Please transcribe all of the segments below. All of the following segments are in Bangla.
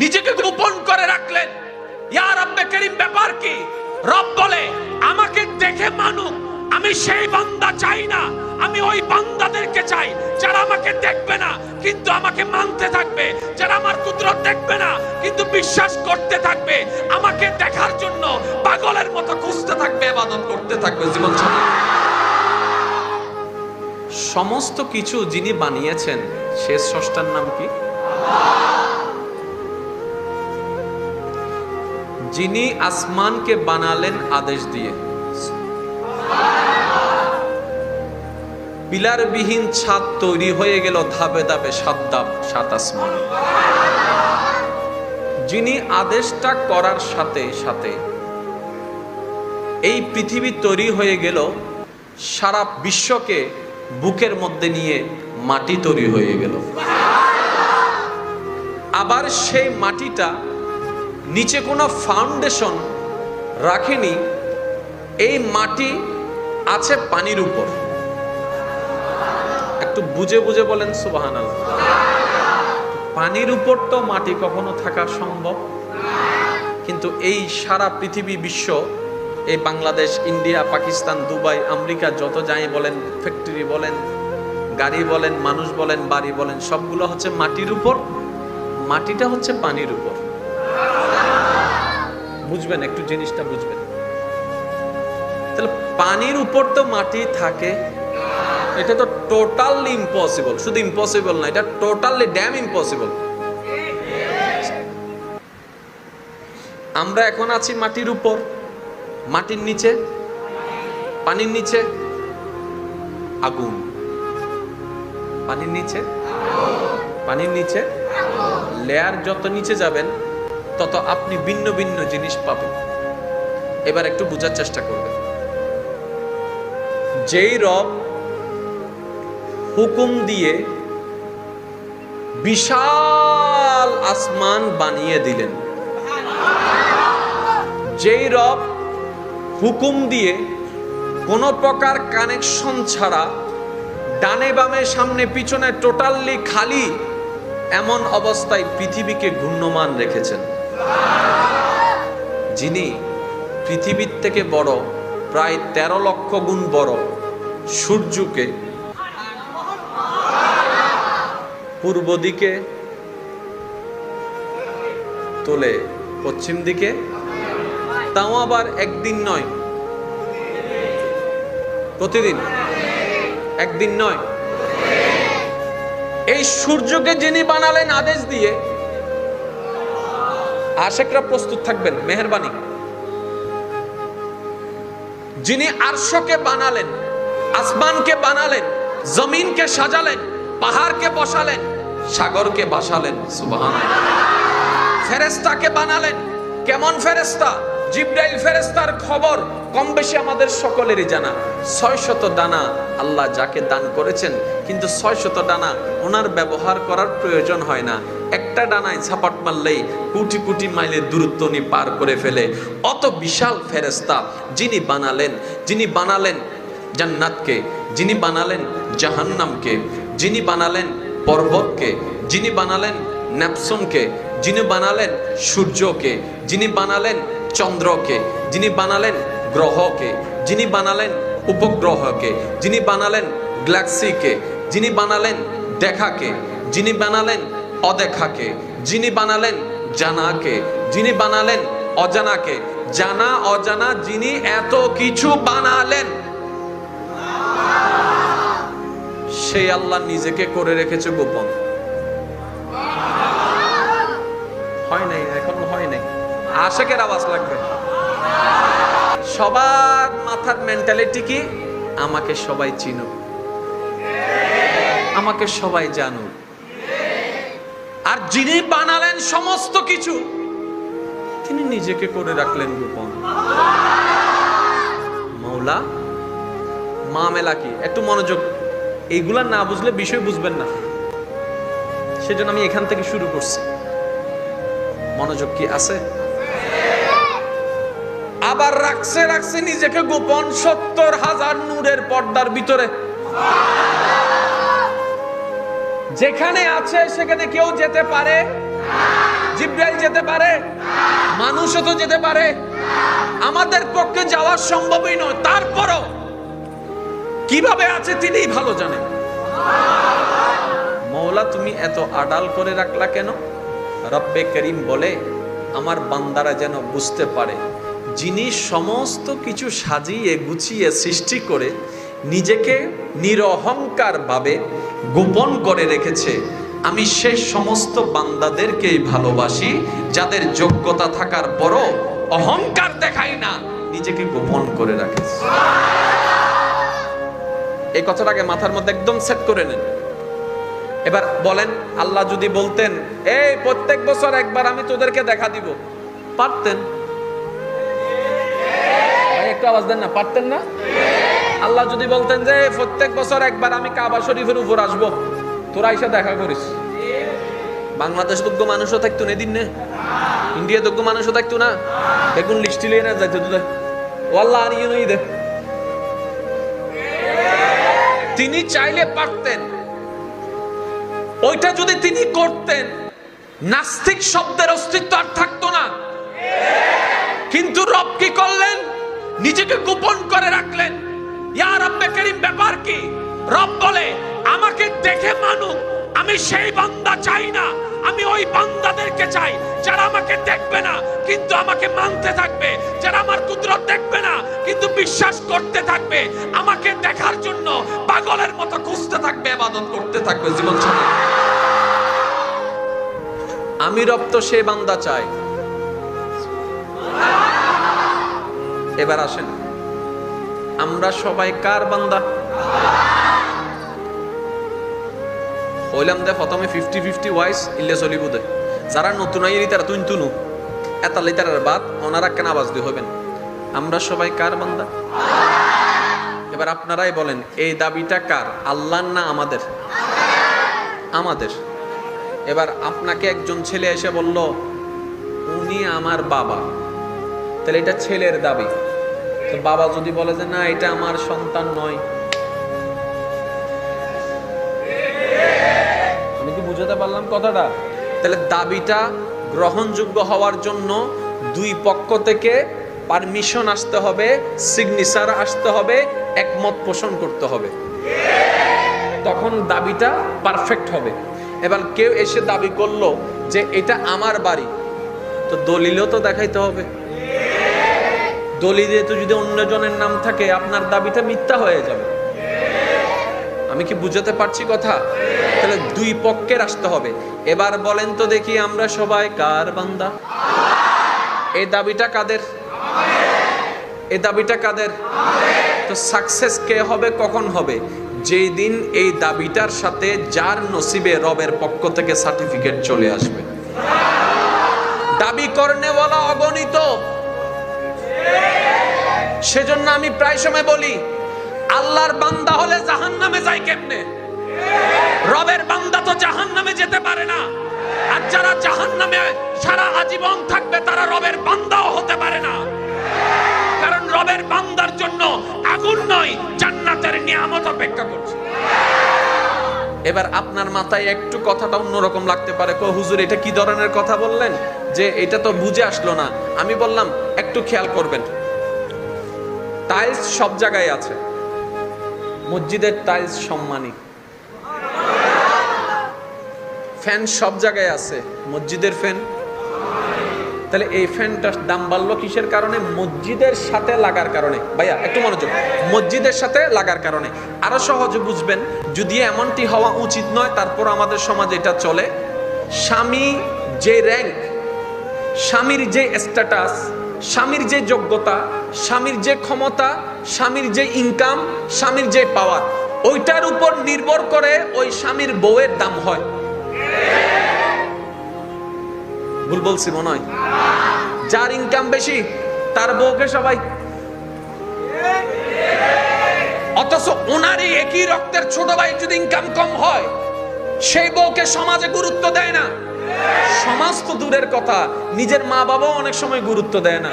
নিজেকে গোপন করে রাখলেন। ইয়া রব্বে করিম, ব্যাপার কি? রব বলে, আমাকে দেখে মানুক, আমি সেই বান্দা চাই না, আমি ওই বান্দাদেরকে চাই, যারা আমাকে দেখবে না, কিন্তু আমাকে মানতে থাকবে, যারা আমার কুদরত দেখবে না, কিন্তু বিশ্বাস করতে থাকবে, আমাকে দেখার জন্য পাগলের মতো খুঁজতে থাকবে, ইবাদত করতে থাকবে, জীবন সমস্ত কিছু যিনি বানিয়েছেন, শেষ স্রষ্টার নাম কি? যিনি আসমানকে বানালেন আদেশ দিয়ে। পিলারবিহীন ছাদ তৈরি হয়ে গেল ধাপে ধাপে সাত ধাপ, সাত আসমান। যিনি আদেশটা করার সাথে সাথে এই পৃথিবী তৈরি হয়ে গেল, সারা বিশ্বকে বুকের মধ্যে নিয়ে মাটি তৈরি হয়ে গেল। আবার সেই মাটিটা নিচে কোনো ফাউন্ডেশন রাখেনি, এই মাটি আছে পানির উপর। একটু বুঝে বুঝে বলেন সুবাহান পানির উপর তো মাটি কখনো থাকা সম্ভব। কিন্তু এই সারা পৃথিবী বিশ্ব, এই Bangladesh, India, Pakistan, Dubai, America, যত যাই বলেন ফ্যাক্টরি বলেন, গাড়ি বলেন, মানুষ বলেন, বাড়ি বলেন, সবগুলো হচ্ছে মাটির উপর। মাটিটা হচ্ছে পানির উপর। বুঝবেন, একটু জিনিসটা বুঝবেন। তাহলে পানির উপর তো মাটি থাকে, এটা তো টোটালি ইম্পসিবল শুধু ইম্পসিবল না, এটা টোটালি ড্যাম ইম্পসিবল আমরা এখন আছি মাটির উপর, মাটির নিচে, পানির নিচে, আগুন। পানির নিচে পানির নিচে লেয়ার যত নিচে যাবেন তত আপনি ভিন্ন ভিন্ন জিনিস পাবেন। এবার একটু বোঝার চেষ্টা করবেন। যেই রব হুকুম দিয়ে বিশাল আসমান বানিয়ে দিলেন, যেই রব হুকুম দিয়ে কোনো প্রকার কানেকশন ছাড়া ডানে বামে, সামনে পিছনে টোটালি খালি এমন অবস্থায় পৃথিবীকে ঘূর্ণমান রেখেছেন। যিনি পৃথিবীর থেকে বড়, প্রায় তেরো লক্ষ গুণ বড়, সূর্যকে পূর্ব দিকে তোলে, পশ্চিম দিকে, তাও আবার একদিন নয়। প্রতিদিন একদিন নয়। এই সূর্যকে যিনি বানালেন আদেশ দিয়ে আশেকরা প্রস্তুত থাকবেন, মেহরবানি। যিনি আরশকে বানালেন, আসমানকে বানালেন, জমিনকে সাজালেন, পাহাড়কে বসালেন, সাগরকে বাসালেন সুবাহ ফেরেস্তাকে বানালেন, কেমন ফেরেস্তা জিব্রাইল ফেরেস্তার খবর কম বেশি আমাদের সকলেরই জানা। ছয় শত ডানা আল্লাহ যাকে দান করেছেন, কিন্তু ছয় শত ডানা ওনার ব্যবহার করার প্রয়োজন হয় না। একটা ডানায় ঝাপাট মারলেই কোটি কোটি মাইলের দূরত্ব উনি পার করে ফেলে। অত বিশাল ফেরেস্তা যিনি বানালেন যিনি বানালেন জান্নাতকে, যিনি বানালেন জাহান্নামকে, যিনি বানালেন পর্বতকে, যিনি বানালেন ন্যাপসনকে যিনি বানালেন সূর্যকে, যিনি বানালেন চন্দ্রকে, যিনি বানালেন গ্রহকে, যিনি বানালেন উপগ্রহকে, যিনি বানালেন গ্যালাক্সিকে, যিনি বানালেন দেখাকে, যিনি বানালেন অদেখাকে, যিনি বানালেন জানাকে, যিনি বানালেন অজানাকে, জানা অজানা যিনি এত কিছু বানালেন। সেই আল্লাহ নিজেকে করে রেখেছে গোপন। হয় নাই, এখনও আশেকের আওয়াজ লাগবে। সবার মাথার মেন্টালিটি কি? আমাকে সবাই চিনুক আমাকে সবাই জানুক আর যিনি বানালেন সমস্ত কিছু, তিনি নিজেকে করে রাখলেন গোপন। মৌলা, মামেলা কি? একটু মনোযোগ। এইগুলা না বুঝলে বিষয় বুঝবেন না। সেজন্য আমি এখান থেকে শুরু করছি। মনোযোগ কি আছে? আবার রাখছে রাখছে নিজেকে গোপন সত্তর হাজার নূরের পর্দার ভিতরে। যেখানে আছে, সেখানে কেউ যেতে পারে। জিব্রাইল যেতে পারে। মানুষও তো যেতে পারে। আমাদের পক্ষে যাওয়া সম্ভবই নয়। তারপরও কীভাবে আছে তিনিই ভালো জানেন। মৌলা, তুমি এত আড়াল করে রাখলা কেন? রব্বে করিম বলে, আমার বান্দারা যেন বুঝতে পারে। যিনি সমস্ত কিছু সাজিয়ে, গুছিয়ে সৃষ্টি করে নিজেকে নিরহংকার ভাবে গোপন করে রেখেছে, আমি সেই সমস্ত বান্দাদেরকেই ভালোবাসি, যাদের যোগ্যতা থাকার পরও অহংকার দেখাই না, নিজেকে গোপন করে রাখে এই কথাটাকে মাথার মধ্যে একদম সেট করে নেন। এবার বলেন, আল্লাহ যদি বলতেন, এই প্রত্যেক বছর একবার আমি তোদেরকে দেখা দিব। পারতেন। একটু আওয়াজ দেন না, পারতেন না? আল্লাহ যদি বলতেন যে, প্রত্যেক বছর একবার আমি কাবা শরীফের উপর আসব। তোরা এসে দেখা করিস। বাংলাদেশ যোগ্য মানুষও থাকতো না এদিন না? ইন্ডিয়া যোগ্য মানুষও থাকতো না? বেগুন লিস্টি লিয়ে না যাইতো তোদের ও আল্লাহ আর ইয়ে দে। তিনি চাইলে পারতেন। ওইটা যদি তিনি করতেন, নাস্তিক শব্দের অস্তিত্ব আর থাকতো না। কিন্তু রব কি করলেন? নিজেকে গোপন করে রাখলেন। ব্যাপার কি? রব বলে, আমাকে দেখে মানুক, আমি সেই বান্দা চাই না, আমি ওই বান্দাদেরকে চাই, যারা আমাকে দেখবে না, কিন্তু আমাকে মানতে থাকবে, যারা আমার কুদরত দেখবে না, কিন্তু বিশ্বাস করতে থাকবে, আমাকে দেখার জন্য পাগলের মতো খুঁজতে থাকবে, ইবাদত করতে থাকবে, জীবন আমি রব তো সে বান্দা চাই এবার আসেন। আমরা সবাই কার বান্দা? হইলাম দে প্রথমে ফিফটি ফিফটি ওয়াইস ইল্লে চলিব দে। যারা নতুন আইরি তারা তুই তুনু এত লিটারের বাদ ওনারা কেন আওয়াজ দিয়ে হইবেন? আমরা সবাই কার বান্দা? এবার আপনারাই বলেন, এই দাবিটা কার? আল্লাহর না আমাদের? আমাদের। এবার আপনাকে একজন ছেলে এসে বলল, উনি আমার বাবা। তাহলে এটা ছেলের দাবি। তো বাবা যদি বলে যে না, এটা আমার সন্তান নয়। আমি কি বুঝাতে পারলাম কথাটা? তাহলে দাবিটা গ্রহণযোগ্য হওয়ার জন্য দুই পক্ষ থেকে পারমিশন আসতে হবে সিগনেচার আসতে হবে, একমত পোষণ করতে হবে। তখন দাবিটা পারফেক্ট হবে। এবার কেউ এসে দাবি করল যে এটা আমার বাড়ি, তো দলিলও তো দেখাইতে হবে। দলিলে তো যদি অন্যজনের নাম থাকে, আপনার দাবিটা মিথ্যা হয়ে যাবে। আমি কি বুঝাতে পারছি কথা? তাহলে দুই পক্ষের আসতে হবে। এবার বলেন তো দেখি আমরা সবাই কার বান্দা? এই দাবিটা কাদের? এই দাবিটা কাদের? তো সাকসেস কে হবে, কখন হবে? যেই দিন এই দাবিটার সাথে যার নসিবে রবের পক্ষ থেকে সার্টিফিকেট চলে আসবে। দাবি করনেওয়ালা অগণিত। সেজন্য আমি প্রায় সময় বলি, আল্লাহর বান্দা হলে জাহান নামে যায় কেমনে? রবের বান্দা তো জাহান নামে যেতে পারে না। আর যারা জাহান নামে সারা আজীবন থাকবে, তারা রবের বান্দাও হতে পারে না। কারণ রবের বান্দার জন্য আগুন নয়, জান্নাতের নিয়ামত অপেক্ষা করছে। এবার আপনার মাথায় একটু কথাটা অন্যরকম লাগতে পারে। কো, হুজুর, এটা কি ধরনের কথা বললেন? যে এটা তো বুঝে আসলো না। আমি বললাম, একটু খেয়াল করবেন। টাইলস সব জায়গায় আছে। মসজিদের টাইলস সম্মানী। ফ্যান সব জায়গায় আছে। মসজিদের ফ্যান। তাহলে এই ফ্যানটার দাম বাড়লো কিসের কারণে? মসজিদের সাথে লাগার কারণে। ভাইয়া, একটু মনোযোগ। মসজিদের সাথে লাগার কারণে। আরও সহজে বুঝবেন, যদি এমনটি হওয়া উচিত নয়, তারপর আমাদের সমাজে এটা চলে। স্বামী যে র্যাঙ্ক স্বামীর যে স্ট্যাটাস স্বামীর যে যোগ্যতা, স্বামীর যে ক্ষমতা, স্বামীর যে ইনকাম স্বামীর যে পাওয়ার ওইটার উপর নির্ভর করে ওই স্বামীর বউয়ের দাম হয়। ভুল বলছি মনে হয়? যার ইনকাম বেশি, তার বউকে সবাই। অথচ ওনারই একই রক্তের ছোট ভাই যদি ইনকাম কম হয়, সেই বউকে সমাজে গুরুত্ব দেয় না। সমাজ তো দূরের কথা। নিজের মা বাবাও অনেক সময় গুরুত্ব দেয় না।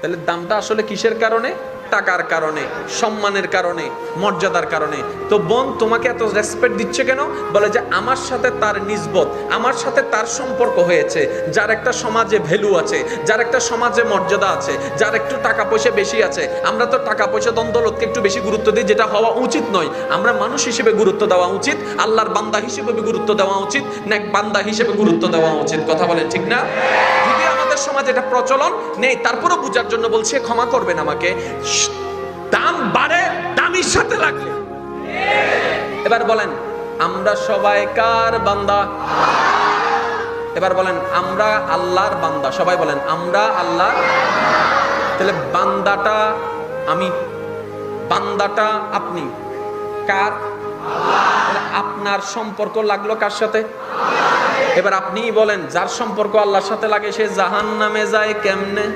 তাহলে দামটা আসলে কিসের কারণে? টাকার কারণে, সম্মানের কারণে, মর্যাদার কারণে। তো বোন, তোমাকে এত রেসপেক্ট দিচ্ছে কেন? বলে যে আমার সাথে তার নিজবত আমার সাথে তার সম্পর্ক হয়েছে, যার একটা সমাজে ভ্যালু আছে, যার একটা সমাজে মর্যাদা আছে, যার একটু টাকা পয়সা বেশি আছে। আমরা তো টাকা পয়সা দ্বন্দ্বলতকে একটু বেশি গুরুত্ব দিই, যেটা হওয়া উচিত নয়। আমরা মানুষ হিসেবে গুরুত্ব দেওয়া উচিত, আল্লাহর বান্দা হিসেবে গুরুত্ব দেওয়া উচিত নেক বান্দা হিসেবে গুরুত্ব দেওয়া উচিত। কথা বলেন ঠিক না? আমাদের সমাজে এটা প্রচলন নেই, তারপরও বুঝার জন্য বলছে, ক্ষমা করবেন আমাকে। দাম বাড়ে, দামির সাথে লাগলে। এবার বলেন, আমরা সবাই কার বান্দা? এবার বলেন, আমরা আল্লাহর বান্দা। সবাই বলেন, আমরা আল্লাহ তাহলে বান্দাটা আমি, বান্দাটা আপনি। কার? আপনার সম্পর্ক লাগল কার সাথে? এবার আপনিই বলেন যার সম্পর্ক আল্লাহর সাথে লাগে সে জাহান নামে যায় কেমনে?